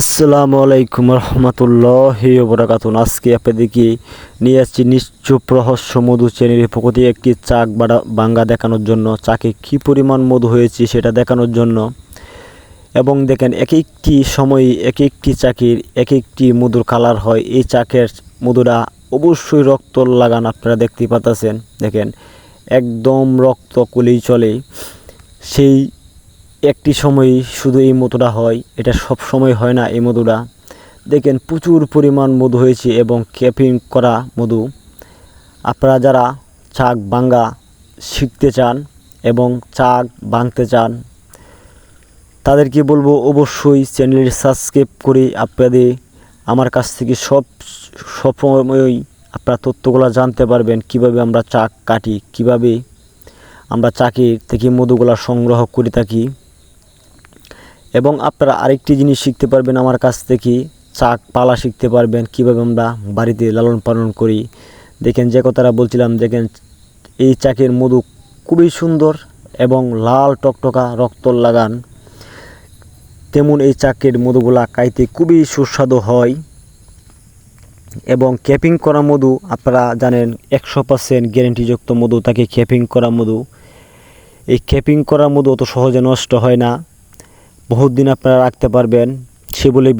আসসালামু আলাইকুম রহমতুল্লাহ বরাকাতুন আজকে আপনাদেরকে নিয়ে আসছি নিশ্চুপ রহস্য মধু পক্ষ থেকে একটি চাক বাঙ্গা দেখানোর জন্য। চাকে কি পরিমাণ মধু হয়েছে সেটা দেখানোর জন্য। এবং দেখেন এক একটি সময়ে এক একটি চাকির এক একটি মধুর কালার হয়। এই চাকের মধুটা অবশ্যই রক্ত লাগান আপনারা দেখতে পাচ্ছেন দেখেন, একদম রক্ত কুলেই চলে। সেই একটি সময় শুধু এই মধুটা হয়, এটা সব সময় হয় না এই মধুটা। দেখেন, প্রচুর পরিমাণ মধু হয়েছে এবং ক্যাপিং করা মধু। আপনারা যারা চাক বাঙ্গা শিখতে চান এবং চাক ভাঙতে চান, তাদেরকে বলব অবশ্যই চ্যানেল সাবস্ক্রাইব করে আপনাদের, আমার কাছ থেকে সব সবসময়ই আপনারা তথ্যগুলো জানতে পারবেন, কীভাবে আমরা চাক কাটি, কীভাবে আমরা চাকের থেকে মধুগুলা সংগ্রহ করে থাকি। এবং আপনারা আরেকটি জিনিস শিখতে পারবেন আমার কাছ থেকে। চাক, পালা শিখতে পারবেন, কীভাবে আমরা বাড়িতে লালন পালন করি। দেখেন যে কথাটা বলছিলাম, দেখেন এই চাকের মধু খুবই সুন্দর এবং লাল টকটকা রক্ত লাগান। তেমন এই চাকের মধুগুলা খাইতে খুবই সুস্বাদু হয়। এবং ক্যাপিং করা মধু, আপনারা জানেন, একশো পার্সেন্ট গ্যারেন্টিযুক্ত মধু, তাকে ক্যাপিং করা মধু। এই ক্যাপিং করা মধু অত সহজে নষ্ট হয় না। বহুত দিন আপনারা রাখতে পারবেন। সে বলে